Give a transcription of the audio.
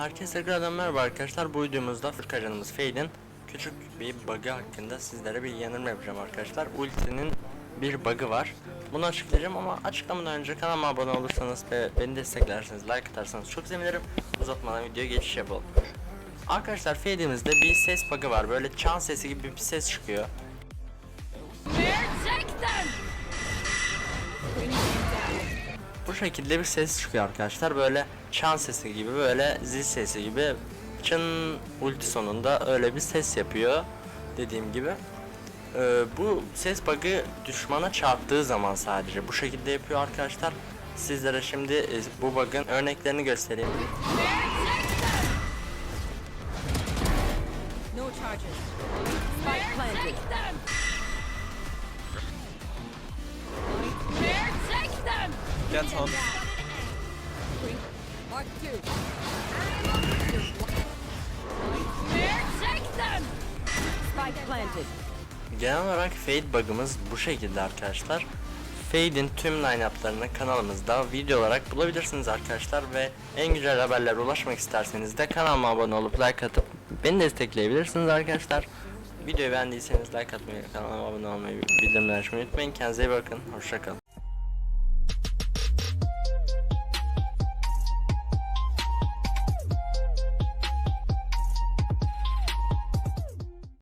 Herkese tekrardan merhaba arkadaşlar. Bu videomuzda Fırkacanımız Fade'in küçük bir bug'ı hakkında sizlere bir yanılma yapacağım arkadaşlar. Ulti'nin bir bug'ı var. Bunu açıklayacağım ama açıklamadan önce kanalıma abone olursanız ve beni desteklerseniz, like atarsanız çok sevinirim. Uzatmadan videoya geçiş yapalım. Arkadaşlar Fade'imizde bir ses bug'ı var. Böyle çan sesi gibi bir ses çıkıyor. Şekilde bir ses çıkıyor arkadaşlar. Böyle çan sesi gibi, böyle zil sesi gibi. Çın ulti sonunda öyle bir ses yapıyor. Dediğim gibi. Ee, bu ses bug'ı düşmana çarptığı zaman sadece bu şekilde yapıyor arkadaşlar. Sizlere şimdi e, bu bug'ın örneklerini göstereyim. No charges. Spike planted. Get on. Genel olarak Fade bug'ımız bu şekilde arkadaşlar. Fade'in tüm line-up'larını kanalımızda video olarak bulabilirsiniz arkadaşlar ve en güncel haberlere ulaşmak isterseniz de kanalıma abone olup like atıp beni destekleyebilirsiniz arkadaşlar. Videoyu beğendiyseniz like atmayı, kanalıma abone olmayı, bildirimleri açmayı unutmayın. Kendinize iyi bakın. Hoşçakalın.